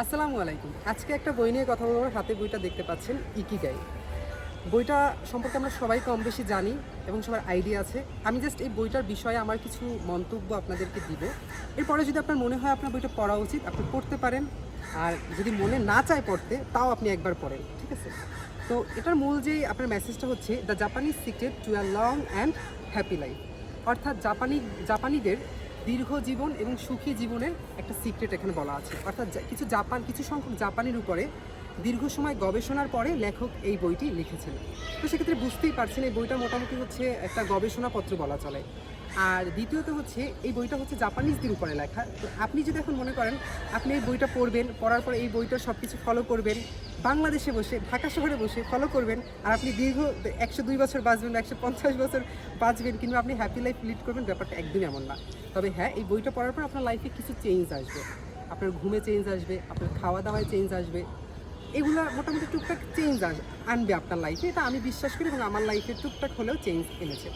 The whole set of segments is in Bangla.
আসসালামু আলাইকুম। আজকে একটা বই নিয়ে কথা বলব, হাতে বইটা দেখতে পাচ্ছেন ইকিগাই। বইটা সম্পর্কে আমরা সবাই কম বেশি জানি এবং সবার আইডিয়া আছে। আমি জাস্ট এই বইটার বিষয়ে আমার কিছু মন্তব্য আপনাদেরকে দিব। এরপরে যদি আপনার মনে হয় আপনার বইটা পড়া উচিত, আপনি পড়তে পারেন। আর যদি মনে না চায় পড়তে, তাও আপনি একবার পড়েন, ঠিক আছে? তো এটার মূল যে আপনার মেসেজটা হচ্ছে the Japanese secret to a long and happy life অর্থাৎ জাপানি জাপানিদের দীর্ঘ জীবন এবং সুখী জীবনের একটা সিক্রেট এখানে বলা আছে। অর্থাৎ কিছু জাপান, কিছু সংখ্যক জাপানের উপরে দীর্ঘ সময় গবেষণার পরে লেখক এই বইটি লিখেছেন। তো সেক্ষেত্রে বুঝতেই পারছেন এই বইটা মোটামুটি হচ্ছে একটা গবেষণাপত্র বলা চলে। আর দ্বিতীয়ত হচ্ছে, এই বইটা হচ্ছে জাপানিজদের উপরে লেখা। তো আপনি যদি এখন মনে করেন, আপনি এই বইটা পড়বেন, পড়ার পর এই বইটা সব কিছু ফলো করবেন, বাংলাদেশে বসে, ঢাকা শহরে বসে ফলো করবেন, আর আপনি দীর্ঘ একশো দুই বছর বাঁচবেন, একশো পঞ্চাশ বছর বাঁচবেন, কিংবা আপনি হ্যাপি লাইফ লিড করবেন, ব্যাপারটা একদমই এমন না। তবে হ্যাঁ এই বইটা পড়ার পর আপনার লাইফে কিছু চেঞ্জ আসবে। আপনার ঘুমে চেঞ্জ আসবে, আপনার খাওয়া দাওয়ায় চেঞ্জ আসবে এগুলো মোটামুটি টুকটাক চেঞ্জ আনবে আপনার লাইফে এটা আমি বিশ্বাস করি এবং আমার লাইফে টুকটাক হলেও চেঞ্জ এনেছে।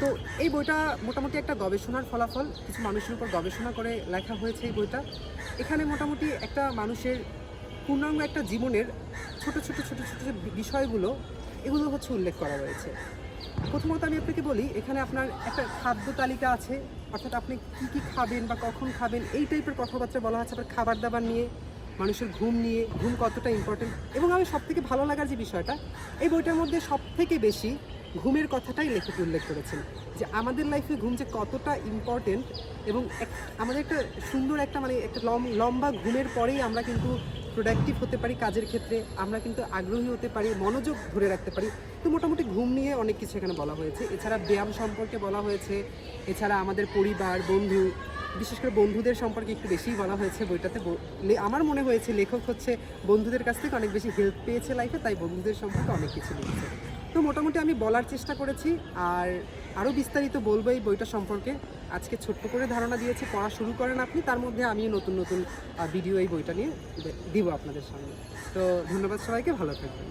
তো এই বইটা মোটামুটি একটা গবেষণার ফলাফল। কিছু মানুষের উপর গবেষণা করে লেখা হয়েছে এই বইটা। এখানে মোটামুটি একটা মানুষের পূর্ণাঙ্গ একটা জীবনের ছোট ছোট ছোট ছোট যে বিষয়গুলো, এগুলো হচ্ছে উল্লেখ করা রয়েছে। প্রথমত আমি আপনাকে বলি, এখানে আপনার একটা খাদ্য তালিকা আছে। অর্থাৎ আপনি কী কী খাবেন বা কখন খাবেন, এই টাইপের কথাবার্তা বলা আছে আপনার খাবার দাবার নিয়ে মানুষের ঘুম নিয়ে, ঘুম কতটা ইম্পর্টেন্ট এবং আমি সব থেকে ভালো লাগার যে বিষয়টা, এই বইটার মধ্যে সব থেকে বেশি ঘুমের কথাটাই লেখক উল্লেখ করেছেন যে আমাদের লাইফে ঘুম যে কতটা ইম্পর্টেন্ট এবং আমাদের একটা সুন্দর একটা মানে একটা লম- লম্বা ঘুমের পরেই আমরা কিন্তু প্রোডাক্টিভ হতে পারি কাজের ক্ষেত্রে, আমরা কিন্তু আগ্রহী হতে পারি, মনোযোগ ধরে রাখতে পারি। তো মোটামুটি ঘুম নিয়ে অনেক কিছু এখানে বলা হয়েছে। এছাড়া ব্যায়াম সম্পর্কে বলা হয়েছে, এছাড়া আমাদের পরিবার, বন্ধু, বিশেষ করে বন্ধুদের সম্পর্কে একটু বেশিই বলা হয়েছে বইটাতে। আমার মনে হয়েছে লেখক হচ্ছে বন্ধুদের কাছ থেকে অনেক বেশি হেল্প পেয়েছে লাইফে তাই বন্ধুদের সম্পর্কে অনেক কিছু লিখেছে। তো মোটামুটি আমি বলার চেষ্টা করেছি আর আরও বিস্তারিত বলব এই বইটা সম্পর্কে। আজকে ছোট্ট করে ধারণা দিয়েছি, পড়া শুরু করেন আপনি, তার মধ্যে আমি নতুন নতুন ভিডিও এই বইটা নিয়ে দিব আপনাদের সামনে। তো ধন্যবাদ সবাইকে, ভালো থাকবেন।